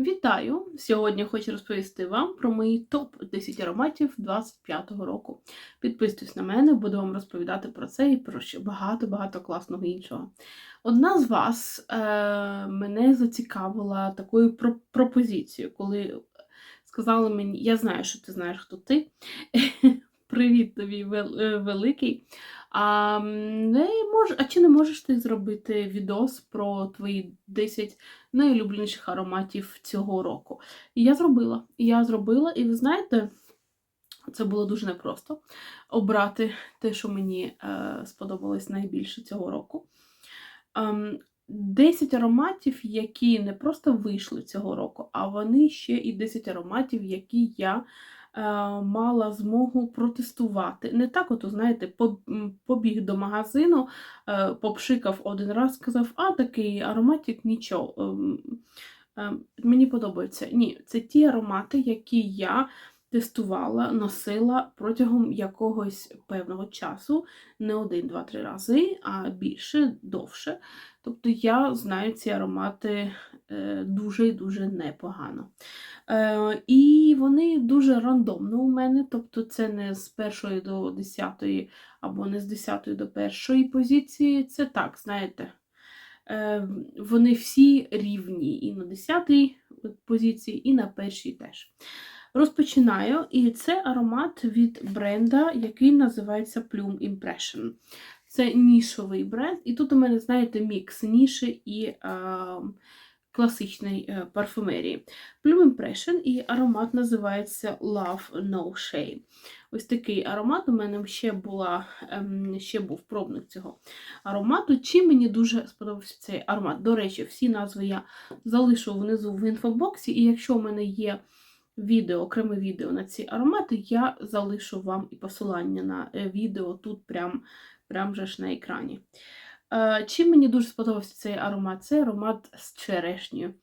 Вітаю! Сьогодні хочу розповісти вам про мої топ-10 ароматів 25-го року. Підписуйтесь на мене, буду вам розповідати про це і про ще багато-багато класного іншого. Одна з вас е, мене зацікавила такою про- пропозицією, коли сказали мені, я знаю, що ти знаєш, хто ти. Привіт тобі, е, великий. А, не мож... а чи не можеш ти зробити відос про твої 10 найулюбленіших ароматів цього року? І я зробила. Я зробила, і ви знаєте, це було дуже непросто обрати те, що мені е, сподобалось найбільше цього року. Ем, 10 ароматів, які не просто вийшли цього року, а вони ще і 10 ароматів, які я мала змогу протестувати. Не так, от, знаєте, побіг до магазину, е, попшикав один раз, сказав, а такий ароматик, нічого. ем, ем, Мені подобається. Ні, це ті аромати, які я тестувала, носила протягом якогось певного часу, не один, два, три рази, а більше, довше. Тобто я знаю ці аромати е, дуже і дуже непогано. Е, і вони дуже рандомно у мене, тобто це не з першої до десятої, або не з десятої до першої позиції. Це так, знаєте. Е, вони всі рівні і на 10 позиції, і на першій теж. Розпочинаю, і це аромат від бренда, який називається Plume Impression. Це нішовий бренд, і тут у мене, знаєте, мікс ніші і е, класичної е, парфумерії. Plume Impression і аромат називається Love No Shame. Ось такий аромат у мене ще, була, ем, ще був пробник цього аромату. Чим мені дуже сподобався цей аромат. До речі, всі назви я залишу внизу в інфобоксі, і якщо у мене є відео, окреме відео на ці аромати, я залишу вам і посилання на е, відео тут прям, прям же ж на екрані. Е, Чим мені дуже сподобався цей аромат? Це аромат з черешнею.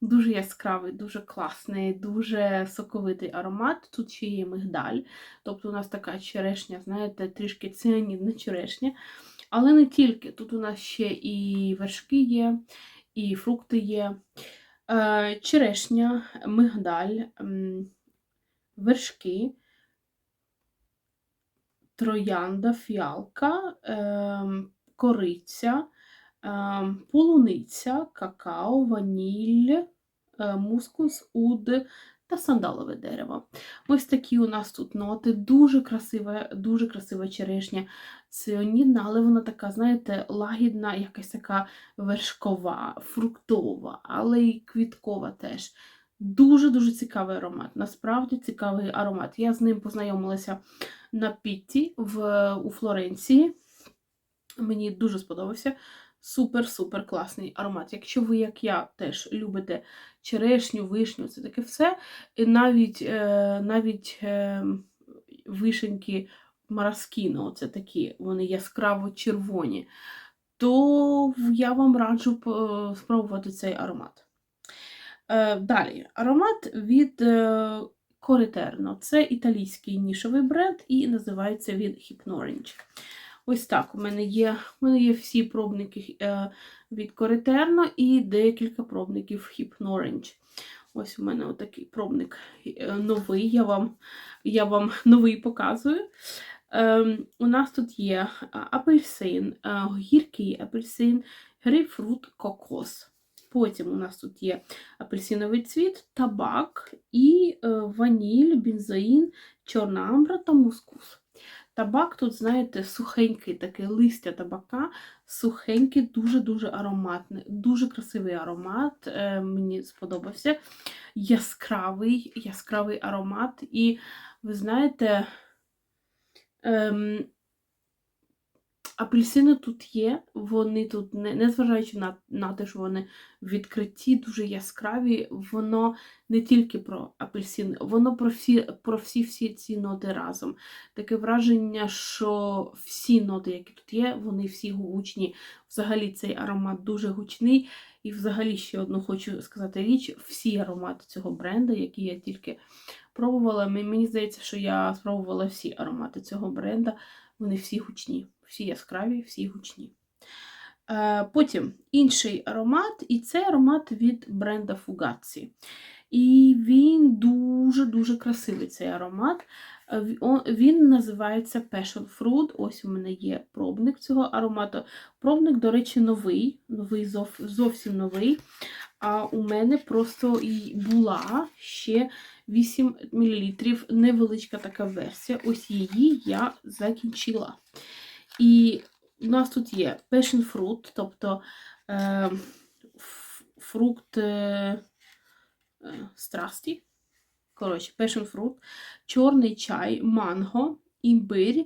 Дуже яскравий, дуже класний, дуже соковитий аромат. Тут ще є мигдаль. Тобто у нас така черешня, знаєте, трішки ціанідна черешня. Але не тільки. Тут у нас ще і вершки є, і фрукти є. Е, Черешня, мигдаль, вершки, троянда, фіалка, ем, кориця, ем, полуниця, какао, ваніль, е, мускус, уд та сандалове дерево. Ось такі у нас тут ноти. Дуже красива, дуже красива черешня. Ціонідна, але вона така, знаєте, лагідна, якась така вершкова, фруктова, але й квіткова теж. Дуже-дуже цікавий аромат. Насправді цікавий аромат. Я з ним познайомилася на Пітті в, у Флоренції. Мені дуже сподобався. Супер-супер класний аромат. Якщо ви, як я, теж любите черешню, вишню, це таке все. І навіть е, навіть е, вишеньки Мараскіно, це такі, вони яскраво червоні, то я вам раджу е, спробувати цей аромат. Далі, аромат від е, Це італійський нішовий бренд і називається він Hypnorange. Ось так. У мене є у мене є всі пробники е, від Coriterno і декілька пробників Hypnorange. Ось у мене отакий пробник е, новий. Я вам, я вам новий показую. Ем, у нас тут є апельсин, гіркий апельсин, грейпфрут, кокос. Потім у нас тут є апельсиновий цвіт, табак і е, ваніль, бензоїн, чорна амбра та мускус. Табак тут, знаєте, сухенький таке листя табака, сухенький, дуже-дуже ароматний, дуже красивий аромат. е, Мені сподобався. Яскравий, яскравий аромат. І ви знаєте, ем, апельсини тут є, вони тут, не, незважаючи на, на те, що вони відкриті, дуже яскраві, воно не тільки про апельсин, воно про всі, про всі, ці ноти разом. Таке враження, що всі ноти, які тут є, вони всі гучні. Взагалі цей аромат дуже гучний. І взагалі ще одну хочу сказати річ: всі аромати цього бренду, які я тільки пробувала, мені здається, що я спробувала всі аромати цього бренда. Вони всі гучні, всі яскраві, всі гучні. Е, Потім інший аромат, і це аромат від бренда Fugazi. І він дуже-дуже красивий цей аромат. Е, Він називається Passion Fruit. Ось у мене є пробник цього аромату. Пробник, до речі, новий, новий зовсім новий. А у мене просто і була ще 8 мл. Невеличка така версія. Ось її я закінчила. І у нас тут є passion fruit, тобто е, фрукт е, е, страсті. Коротше, passion fruit, чорний чай, манго, імбирь,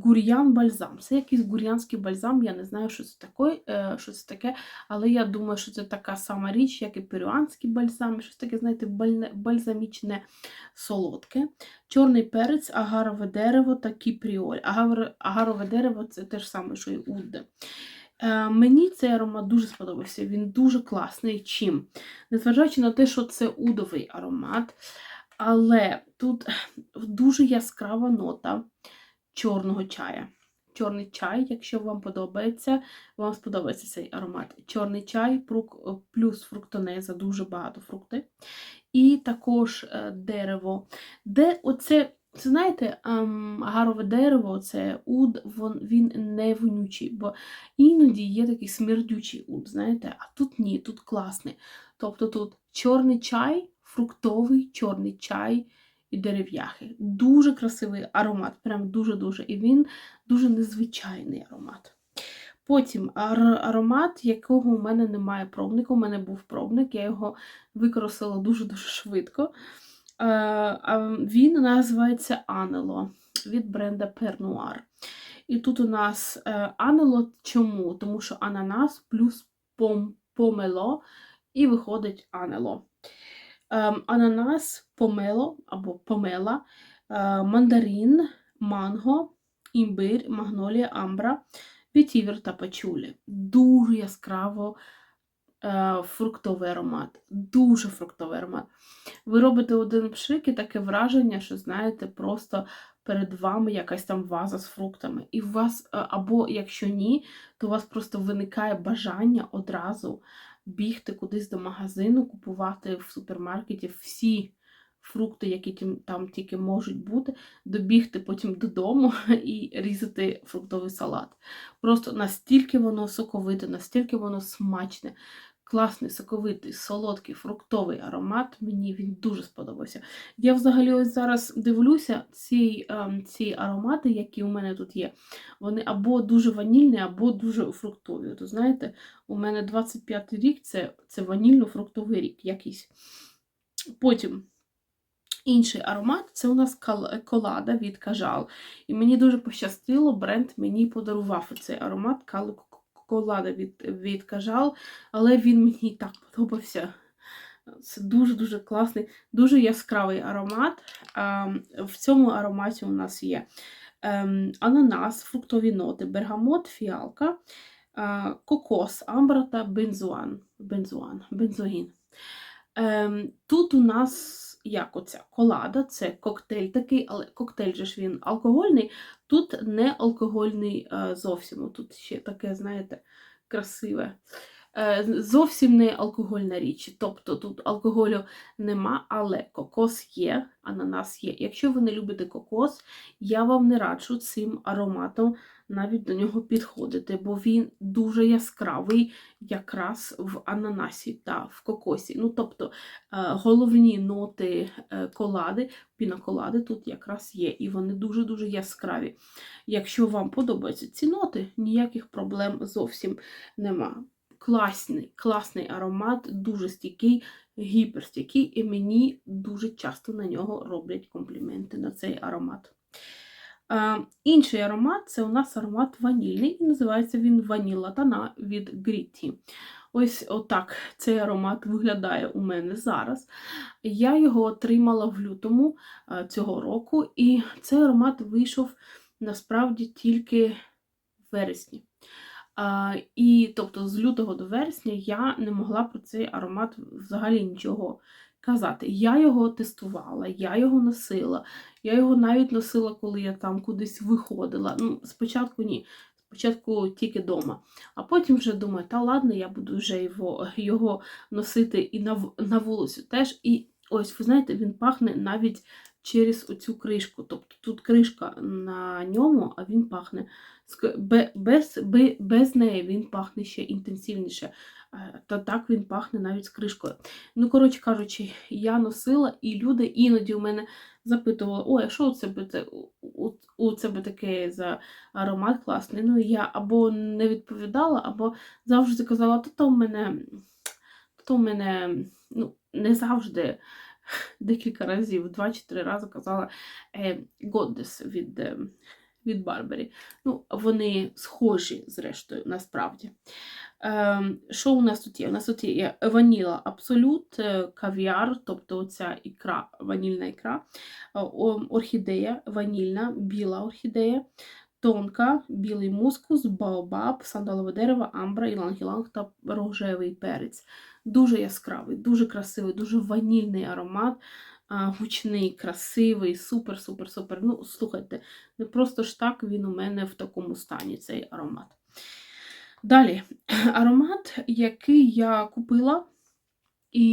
гур'ян бальзам. Це якийсь гур'янський бальзам, я не знаю, що це таке, е, що це таке, але я думаю, що це така сама річ, як і перуанський бальзам, щось таке, знаєте, бальзамічне солодке. Чорний перець, агарове дерево та кіпріоль. Агар, агарове дерево це те ж саме, що і удде. Е, Мені цей аромат дуже сподобався. Він дуже класний. Чим? Незважаючи на те, що це удовий аромат, але тут дуже яскрава нота чорного чая. Чорний чай, якщо вам подобається, вам сподобається цей аромат. Чорний чай плюс фруктонеза, дуже багато фрукти. І також е, дерево. Де оце, це знаєте, ем, агарове дерево, це уд, він не вонючий, бо іноді є такий смердючий уд, знаєте, а тут ні, тут класний. Тобто тут чорний чай, фруктовий чорний чай і дерев'яхи. Дуже красивий аромат, прям дуже-дуже. І він дуже незвичайний аромат. Потім аромат, якого у мене немає пробника. У мене був пробник, я його використала дуже-дуже швидко. Е, Він називається Анело від бренда Пернуар. І тут у нас е, Анело чому? Тому що ананас плюс пом, помело, і виходить Анело. Ем, Ананас, помело або помела, е, мандарин, манго, імбир, магнолія, амбра, вітівер та пачулі. Дуже яскраво е, фруктовий аромат. Дуже фруктовий аромат. Ви робите один пшик і таке враження, що знаєте, просто перед вами якась там ваза з фруктами. І у вас, е, або якщо ні, то у вас просто виникає бажання одразу бігти кудись до магазину, купувати в супермаркеті всі фрукти, які там тільки можуть бути, добігти потім додому і різати фруктовий салат. Просто настільки воно соковите, настільки воно смачне. Класний, соковитий, солодкий, фруктовий аромат. Мені він дуже сподобався. Я взагалі ось зараз дивлюся ці, ем, ці аромати, які у мене тут є. Вони або дуже ванільні, або дуже фруктові. От, знаєте, у мене 25 рік це, це ванільно-фруктовий рік якийсь. Потім інший аромат це у нас колада від Кажал. І мені дуже пощастило, бренд мені подарував цей аромат колада від, від Кажал, але він мені і так подобався. Це дуже-дуже класний, дуже яскравий аромат. В цьому ароматі у нас є ем, ананас, фруктові ноти, бергамот, фіалка, кокос, амбра та бензуан. бензуан, бензоїн. Ем, Тут у нас як оця колада, це коктейль такий, але коктейль же ж він алкогольний. Тут не алкогольний е, зовсім. Тут ще таке, знаєте, красиве. Е, Зовсім не алкогольна річ. Тобто тут алкоголю нема, але кокос є, ананас є. Якщо ви не любите кокос, я вам не раджу цим ароматом навіть до нього підходити, бо він дуже яскравий якраз в ананасі та в кокосі. Ну, тобто е, головні ноти е, колади, пінаколади тут якраз є, і вони дуже-дуже яскраві. Якщо вам подобаються ці ноти, ніяких проблем зовсім нема. Класний, класний аромат, дуже стійкий, гіперстійкий, і мені дуже часто на нього роблять компліменти на цей аромат. Е, інший аромат це у нас аромат ванільний, і називається він Ваніла Тана від Грітті. Ось отак цей аромат виглядає у мене зараз. Я його отримала в лютому е, цього року, і цей аромат вийшов насправді тільки в вересні. А, і тобто з лютого до вересня я не могла про цей аромат взагалі нічого казати. Я його тестувала, я його носила. Я його навіть носила, коли я там кудись виходила. Ну, спочатку ні. Спочатку тільки вдома, а потім вже думаю, та ладно, я буду вже його, його носити і на, на вулицю теж. І ось, ви знаєте, він пахне навіть через оцю кришку. Тобто тут кришка на ньому, а він пахне ск- бе- без, без неї він пахне ще інтенсивніше. Та так він пахне навіть з кришкою. Ну, коротше кажучи, я носила, і люди іноді у мене запитували, ой, а що у тебе, у, у, тебе таке за аромат класний? Ну, я або не відповідала, або завжди казала, то то в мене, то в мене ну, не завжди, декілька разів, два чи три рази казала Goddess від, е, від Барбарі. Ну, вони схожі, зрештою, насправді. Ем, Що у нас тут є? У нас тут є ваніла абсолют, е, кав'яр, тобто оця ікра, ванільна ікра, е, орхідея, ванільна, біла орхідея, тонка, білий мускус, баобаб, сандалове дерево, амбра, іланг-іланг та рожевий перець. Дуже яскравий, дуже красивий, дуже ванільний аромат, гучний, красивий, супер, супер, супер. Ну, слухайте, не просто ж так він у мене в такому стані, цей аромат. Далі, аромат, який я купила, і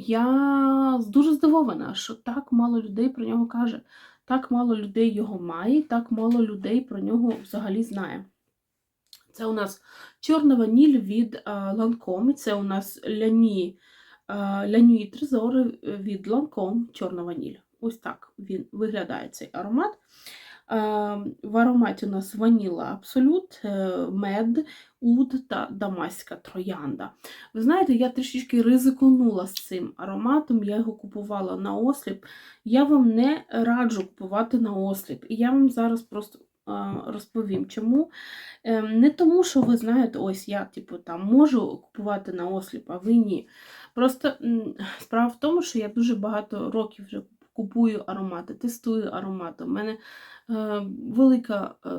я дуже здивована, що так мало людей про нього каже. Так мало людей його має, так мало людей про нього взагалі знає. Це у нас чорна ваніль від Ланком, це у нас ляні, лянюї трезори від Ланком, чорна ваніль. Ось так він виглядає цей аромат. Е, В ароматі у нас ваніла абсолют, е, мед, уд та дамаська троянда. Ви знаєте, я трішечки ризиконула з цим ароматом, я його купувала на осліп. Я вам не раджу купувати на осліп. І я вам зараз просто е, розповім, чому. Е, Не тому, що ви знаєте, ось я типу, там, можу купувати на осліп, а ви ні. Просто справа в тому, що я дуже багато років вже купую аромати, тестую аромати. У мене е, велика е,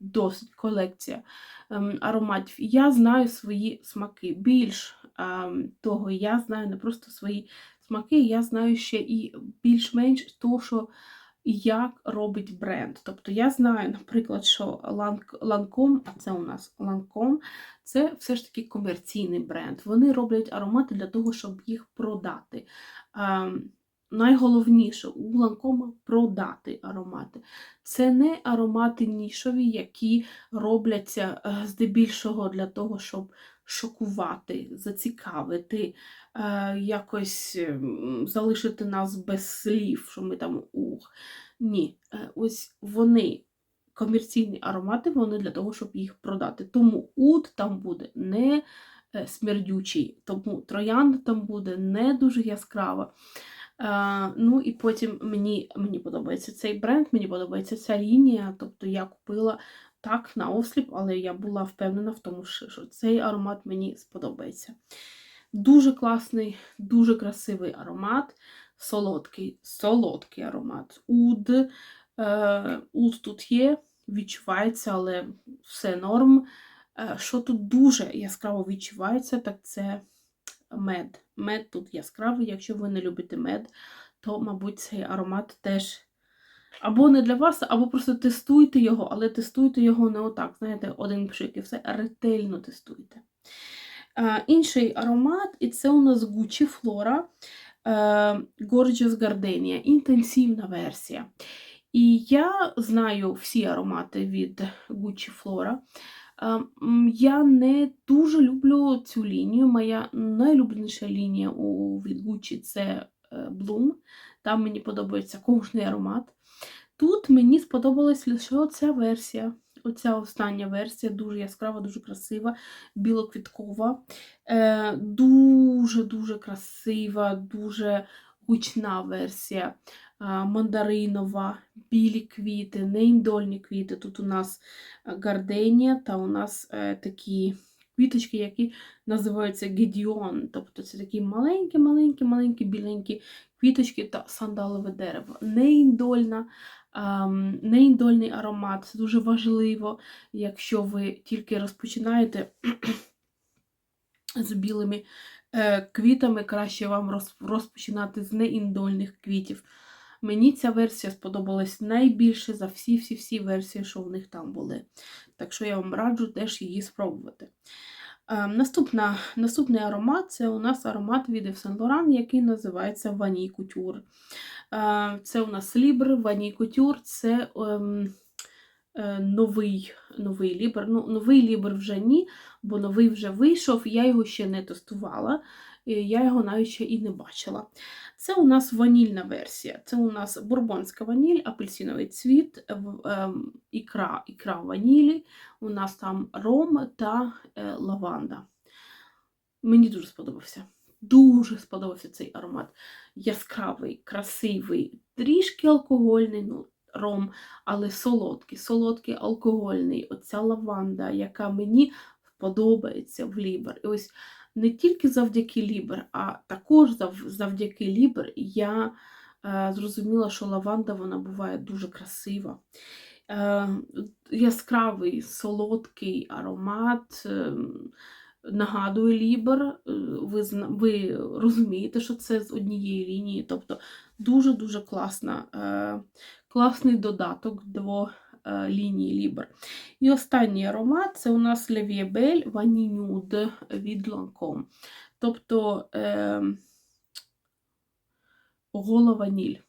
досить колекція ем, ароматів. Я знаю свої смаки. Більш ем, того, я знаю не просто свої смаки, я знаю ще і більш-менш того, що як робить бренд. Тобто я знаю, наприклад, що Ланком, а це у нас Ланком, це все ж таки комерційний бренд. Вони роблять аромати для того, щоб їх продати. Ем, Найголовніше у Ланкома продати аромати. Це не аромати нішові, які робляться е, здебільшого для того, щоб шокувати, зацікавити, е, якось залишити нас без слів, що ми там ух. Ні, Е, ось вони. Комерційні аромати, вони для того, щоб їх продати. Тому уд там буде не е, смердючий, тому троянда там буде не дуже яскрава. Ну і потім мені мені подобається цей бренд, мені подобається ця лінія. Тобто я купила так на осліп, але я була впевнена в тому, що цей аромат мені сподобається. Дуже класний, дуже красивий аромат, солодкий, солодкий аромат. Уд, е, уд тут є, відчувається, але все норм. Е, що тут дуже яскраво відчувається, так це мед. Мед тут яскравий, якщо ви не любите мед, то, мабуть, цей аромат теж або не для вас, або просто тестуйте його, але тестуйте його не отак, знаєте, один пшик і все ретельно тестуйте. А, інший аромат, і це у нас Gucci Flora е, Gorgeous Gardenia, інтенсивна версія. І я знаю всі аромати від Gucci Flora. Ем, Я не дуже люблю цю лінію. Моя найулюбленіша лінія у від Gucci це е, Bloom. Там мені подобається кожний аромат. Тут мені сподобалась лише оця версія. Оця остання версія дуже яскрава, дуже красива, білоквіткова, Е, дуже-дуже красива, дуже гучна версія. Е, мандаринова, білі квіти, неіндольні квіти. Тут у нас гарденія та у нас е, такі квіточки, які називаються гедіон. Тобто це такі маленькі-маленькі-маленькі біленькі квіточки та сандалове дерево. Неіндольна, ем, неіндольний аромат. Це дуже важливо, якщо ви тільки розпочинаєте з білими е, квітами, краще вам розпочинати з неіндольних квітів. Мені ця версія сподобалась найбільше за всі-всі-всі версії, що в них там були. Так що я вам раджу теж її спробувати. Е, Наступна, наступний аромат це у нас аромат від Yves Saint Laurent, який називається Vanille Couture. Е, Це у нас Libre Vanille Couture, це ем, е, новий, новий лібр. Ну, новий лібр вже ні, бо новий вже вийшов, я його ще не тестувала, я його навіть ще і не бачила. Це у нас ванільна версія. Це у нас бурбонська ваніль, апельсиновий цвіт, ем, ікра, ікра ванілі, у нас там ром та е, лаванда. Мені дуже сподобався. Дуже сподобався цей аромат. Яскравий, красивий, трішки алкогольний, ну, ром, але солодкий, солодкий, алкогольний. Оця лаванда, яка мені подобається в Лібер. І ось не тільки завдяки Лібер, а також завдяки Лібер я е, зрозуміла, що лаванда вона буває дуже красива. Е, яскравий, солодкий аромат. е, Нагадує Лібер, ви, ви розумієте, що це з однієї лінії, тобто дуже-дуже класна, класний додаток до лінії Лібер. І останній аромат це у нас Лев'єбель Ванінюд від Lancome. Тобто е, гола ваніль.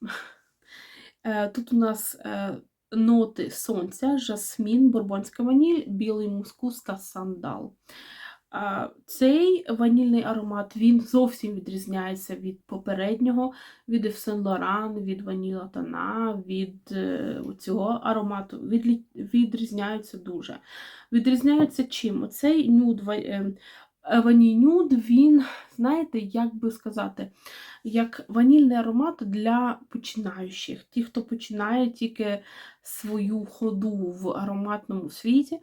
Е, Тут у нас е, ноти сонця, жасмін, бурбонська ваніль, білий мускус та сандал. Цей ванільний аромат він зовсім відрізняється від попереднього, від Saint Laurent, від Ваніла Тана, від е, цього аромату. Відрізняються дуже. Відрізняються чим? Оцей нюд, е, ваніль нюд, він, знаєте, як би сказати, як ванільний аромат для починаючих. Ті, хто починає тільки свою ходу в ароматному світі,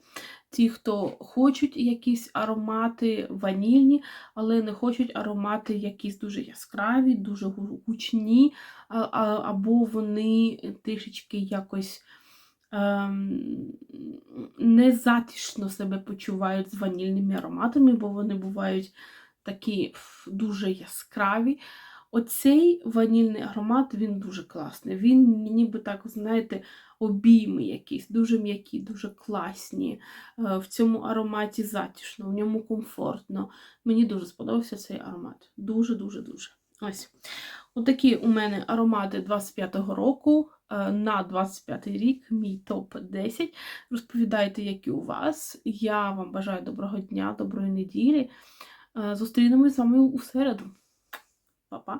ті, хто хочуть якісь аромати ванільні, але не хочуть аромати якісь дуже яскраві, дуже гучні, або вони трішечки якось ем, незатишно себе почувають з ванільними ароматами, бо вони бувають такі дуже яскраві. Оцей ванільний аромат він дуже класний. Він ніби так, знаєте, обійми якісь, дуже м'які, дуже класні. Е, В цьому ароматі затишно, в ньому комфортно. Мені дуже сподобався цей аромат. Дуже-дуже-дуже. Ось. Отакі у мене аромати 25-го року е, на 25 рік, мій топ-10. Розповідайте, які у вас. Я вам бажаю доброго дня, доброї неділі. Е, Зустрінемось з вами у середу. Па-па!